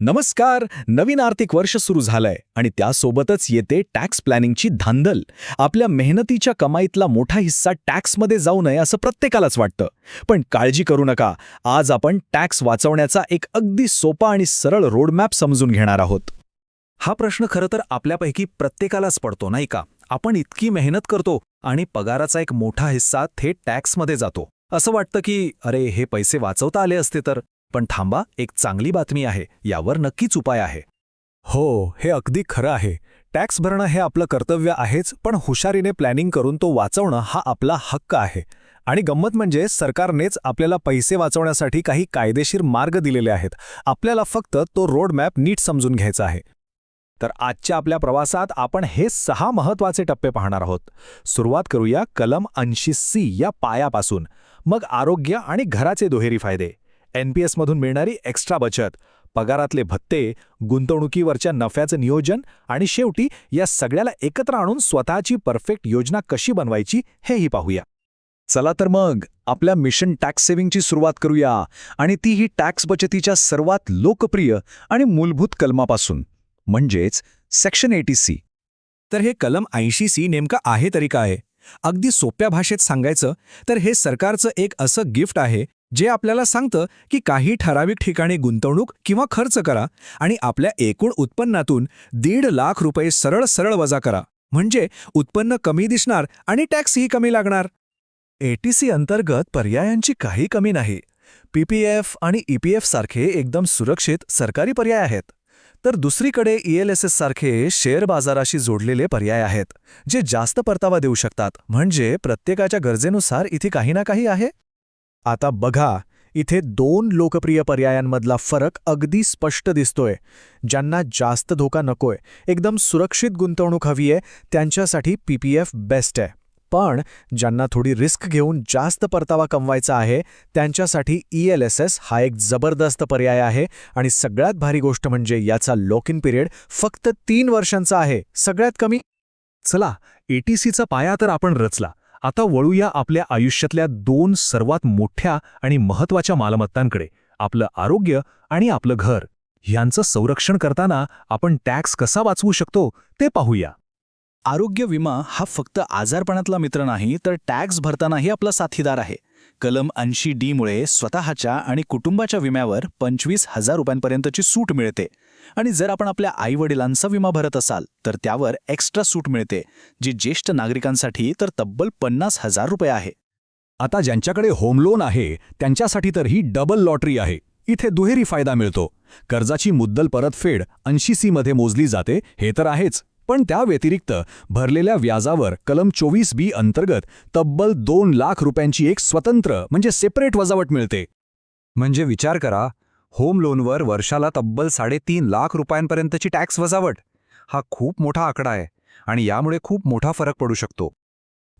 नमस्कार नवीन आर्थिक वर्ष सुरू झालंय आणि त्यासोबतच येते टॅक्स प्लॅनिंगची धांदल. आपल्या मेहनतीच्या कमाईतला मोठा हिस्सा टॅक्समध्ये जाऊ नये असं प्रत्येकालाच वाटतं. पण काळजी करू नका. आज आपण टॅक्स वाचवण्याचा एक अगदी सोपा आणि सरळ रोडमॅप समजून घेणार आहोत. हा प्रश्न खरं तर आपल्यापैकी प्रत्येकालाच पडतो नाही का? आपण इतकी मेहनत करतो आणि पगाराचा एक मोठा हिस्सा थेट टॅक्समध्ये जातो. असं वाटतं की अरे हे पैसे वाचवता आले असते तर. पण थांबा एक चांगली बातमी आहे यावर नक्कीच उपाय आहे. हो हे अगदी खरं आहे. टॅक्स भरणं हे आपलं कर्तव्य आहेच पण हुशारीने प्लॅनिंग करून तो वाचवणं हा आपला हक्क आहे. आणि गंमत म्हणजे सरकारनेच आपल्याला पैसे वाचवण्यासाठी काही कायदेशीर मार्ग दिलेले आहेत. आपल्याला फक्त तो रोडमॅप नीट समजून घ्यायचा आहे. तर आजच्या आपल्या प्रवासात आपण हे सहा महत्त्वाचे टप्पे पाहणार आहोत. सुरुवात करूया कलम ऐंशी सी या पायापासून. मग आरोग्य आणि घराचे दुहेरी फायदे. एनपीएसमधून मिळणारी एक्स्ट्रा बचत पगारातले भत्ते गुंतवणुकीवरच्या नफ्याचं नियोजन आणि शेवटी या सगळ्याला एकत्र आणून स्वतःची परफेक्ट योजना कशी बनवायची हेही पाहूया. चला तर मग आपल्या मिशन टॅक्स सेव्हिंगची सुरुवात करूया आणि ती ही टॅक्स बचतीच्या सर्वात लोकप्रिय आणि मूलभूत कलमापासून म्हणजेच सेक्शन एटी सी तर हे कलम ऐंशी सी नेमकं आहे तरी काय? अगदी सोप्या भाषेत सांगायचं तर हे सरकारचं एक असं गिफ्ट आहे जे आपल्याला सांगतं की काही ठराविक ठिकाणी गुंतवणूक किंवा खर्च करा आणि आपल्या एकूण उत्पन्नातून दीड लाख रुपये सरळ सरळ वजा करा. म्हणजे उत्पन्न कमी दिसणार आणि टॅक्सही कमी लागणार. एटीसी अंतर्गत पर्यायांची काही कमी नाही. पीपीएफ आणि ईपीएफ सारखे एकदम सुरक्षित सरकारी पर्याय आहेत. तर दुसरीकडे ईएलएसएस सारखे शेअर बाजाराशी जोडलेले पर्याय आहेत जे जास्त परतावा देऊ शकतात. म्हणजे प्रत्येकाच्या गरजेनुसार इथे काही ना काही आहे? आता बघा इथे दोन लोकप्रिय पर्यायांमधला फरक अगदी स्पष्ट दिसतोय. ज्यांना जास्त धोका नकोय. एकदम सुरक्षित गुंतवणूक हवी आहे त्यांच्यासाठी पीपीएफ बेस्ट आहे. पण ज्यांना थोडी रिस्क घेऊन जास्त परतावा कमवायचा आहे त्यांच्यासाठी ईएलएसएस हा एक जबरदस्त पर्याय आहे आणि सगळ्यात भारी गोष्ट म्हणजे याचा लॉक इन पिरियड फक्त तीन वर्षांचा आहे. सगळ्यात कमी चला एटीसीचा पाया तर आपण रचला. आता वळूया आपल्या आयुष्यातल्या दोन सर्वात मोठ्या आणि महत्त्वाच्या मालमत्तांकडे आपलं आरोग्य आणि आपलं घर. यांचं संरक्षण करताना आपण टॅक्स कसा वाचवू शकतो ते पाहूया. आरोग्य विमा हा फक्त आजारपणातला मित्र नाही तर टॅक्स भरतानाही आपला साथीदार आहे. कलम ऐंशी डी मुळे स्वतःच्या आणि कुटुंबाच्या विम्यावर पंचवीस हजार रुपयांपर्यंतची सूट मिळते. आणि जर आपण आपल्या आईवडिलांचा विमा भरत असाल तर त्यावर एक्स्ट्रा सूट मिळते जी ज्येष्ठ नागरिकांसाठी तर तब्बल पन्नास हजार रुपये आहे. आता ज्यांच्याकडे होम लोन आहे त्यांच्यासाठी तर ही डबल लॉटरी आहे. इथे दुहेरी फायदा मिळतो. कर्जाची मुद्दल परतफेड ऐंशी सी मध्ये मोजली जाते हे तर आहेच. पण त्या व्यतिरिक्त भरलेल्या व्याजावर कलम चोवीस बी अंतर्गत तब्बल दोन लाख रुपयांची एक स्वतंत्र म्हणजे सेपरेट वजावट मिळते. म्हणजे विचार करा होम लोनवर वर्षाला तब्बल साडेतीन लाख रुपयांपर्यंतची टॅक्स वजावट. हा खूप मोठा आकडा आहे आणि यामुळे खूप मोठा फरक पडू शकतो.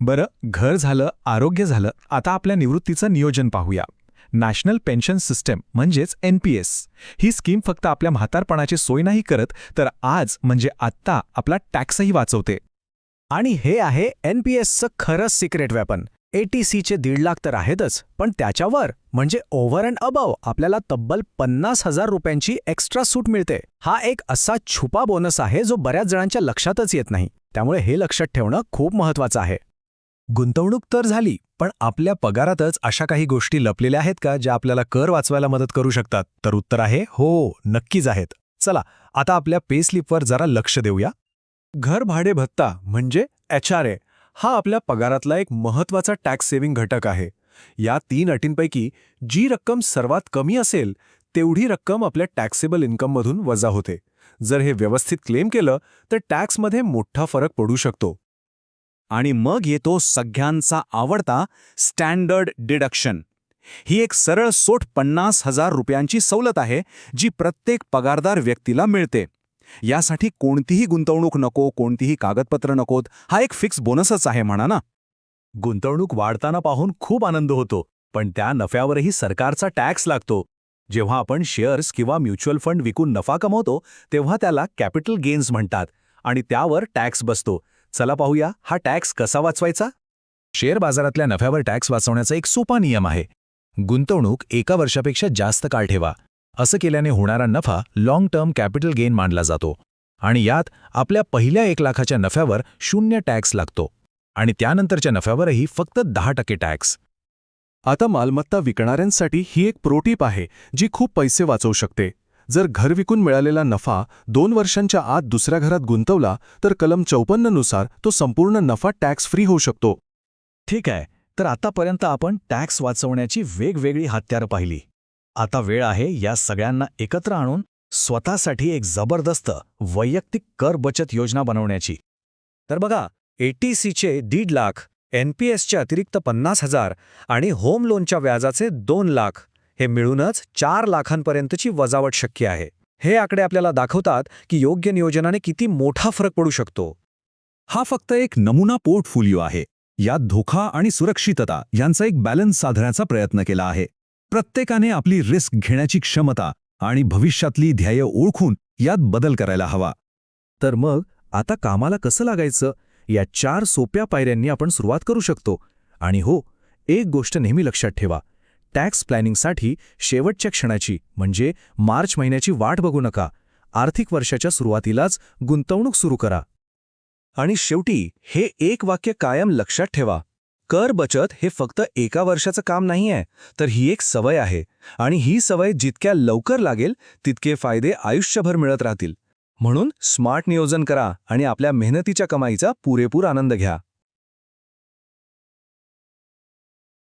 बरं घर झालं आरोग्य झालं आता आपल्या निवृत्तीचं नियोजन पाहूया. नॅशनल पेन्शन सिस्टम म्हणजेच एन पी एस. ही स्कीम फक्त आपल्या म्हातारपणाची सोय नाही करत तर आज म्हणजे आत्ता आपला टॅक्सही वाचवते. आणि हे आहे एन पी एसचं खरंच सिक्रेट वेपन. एटीसीचे दीड लाख तर आहेतच पण त्याच्यावर म्हणजे ओव्हर अँड अबव आपल्याला तब्बल पन्नास हजार रुपयांची एक्स्ट्रा सूट मिळते. हा एक असा छुपा बोनस आहे जो बऱ्याच जणांच्या लक्षातच येत नाही. त्यामुळे हे लक्षात ठेवणं खूप महत्वाचं आहे. गुंतवणूक तर झाली पण आपल्या पगारातच अशा काही गोष्टी लपलेल्या आहेत का ज्या आपल्याला कर वाचवायला मदत करू शकतात? तर उत्तर आहे हो नक्कीच आहेत. चला आता आपल्या पे स्लिपवर जरा लक्ष देऊया. घर भाडे भत्ता म्हणजे एच आर ए हा आपल्या पगारातला एक महत्त्वाचा टॅक्स सेव्हिंग घटक आहे. या तीन अटींपैकी जी रक्कम सर्वात कमी असेल तेवढी रक्कम आपल्या टॅक्सेबल इन्कममधून वजा होते. जर हे व्यवस्थित क्लेम केलं तर टॅक्समध्ये मोठा फरक पडू शकतो. आणि मग येतो सगळ्यांचा आवडता स्टँडर्ड डिडक्शन. ही एक सरळ सोट पन्नास हजार रुपयांची सवलत आहे जी प्रत्येक पगारदार व्यक्तीला मिळते. यासाठी कोणतीही गुंतवणूक नको कोणतीही कागदपत्र नकोत हा एक फिक्स बोनसच आहे म्हणा ना. गुंतवणूक वाढताना पाहून खूप आनंद होतो पण त्या नफ्यावरही सरकारचा टॅक्स लागतो. जेव्हा आपण शेअर्स किंवा म्युच्युअल फंड विकून नफा कमवतो तेव्हा त्याला कॅपिटल गेन्स म्हणतात आणि त्यावर टॅक्स बसतो. चला पाहूया हा टॅक्स कसा वाचवायचा? शेअर बाजारातल्या नफ्यावर टॅक्स वाचवण्याचा एक सोपा नियम आहे. गुंतवणूक एका वर्षापेक्षा जास्त काळ ठेवा. असं केल्याने होणारा नफा लाँग टर्म कॅपिटल गेन मानला जातो. आणि यात आपल्या पहिल्या एक लाखाच्या नफ्यावर शून्य टॅक्स लागतो. आणि त्यानंतरच्या नफ्यावरही फक्त दहा टक्के टॅक्स. आता मालमत्ता विकणाऱ्यांसाठी ही एक प्रोटीप आहे जी खूप पैसे वाचवू शकते. जर घर विकून मिळालेला नफा दोन वर्षांच्या आत दुसऱ्या घरात गुंतवला तर कलम चौपन्ननुसार तो संपूर्ण नफा टॅक्स फ्री होऊ शकतो. ठीक आहे तर आतापर्यंत आपण टॅक्स वाचवण्याची वेगवेगळी हत्यारं पाहिली. आता वेळ आहे या सगळ्यांना एकत्र आणून स्वतःसाठी एक जबरदस्त वैयक्तिक कर बचत योजना बनवण्याची. तर बघा एटीसीचे दीड लाख एनपीएसचे अतिरिक्त पन्नास हजार आणि होम लोनच्या व्याजाचे दोन लाख. हे मिळूनच चार लाखांपर्यंतची वजावट शक्य आहे. हे आकडे आपल्याला दाखवतात की योग्य नियोजनाने किती मोठा फरक पडू शकतो. हा फक्त एक नमुना पोर्टफोलिओ आहे. यात धोका आणि सुरक्षितता यांचा एक बॅलन्स साधण्याचा प्रयत्न केला आहे. प्रत्येकाने आपली रिस्क घेण्याची क्षमता आणि भविष्यातली ध्येय ओळखून यात बदल करायला हवा. तर मग आता कामाला कसं लागायचं? या चार सोप्या पायऱ्यांनी आपण सुरुवात करू शकतो. आणि हो एक गोष्ट नेहमी लक्षात ठेवा. टॅक्स प्लॅनिंगसाठी शेवटच्या क्षणाची म्हणजे मार्च महिन्याची वाट बघू नका. आर्थिक वर्षाच्या सुरुवातीलाच गुंतवणूक सुरू करा. आणि शेवटी हे एक वाक्य कायम लक्षात ठेवा. कर बचत हे फक्त एका वर्षाचं काम नाही आहे तर ही एक सवय आहे. आणि ही सवय जितक्या लवकर लागेल तितके फायदे आयुष्यभर मिळत राहतील. म्हणून स्मार्ट नियोजन करा आणि आपल्या मेहनतीच्या कमाईचा पुरेपूर आनंद घ्या.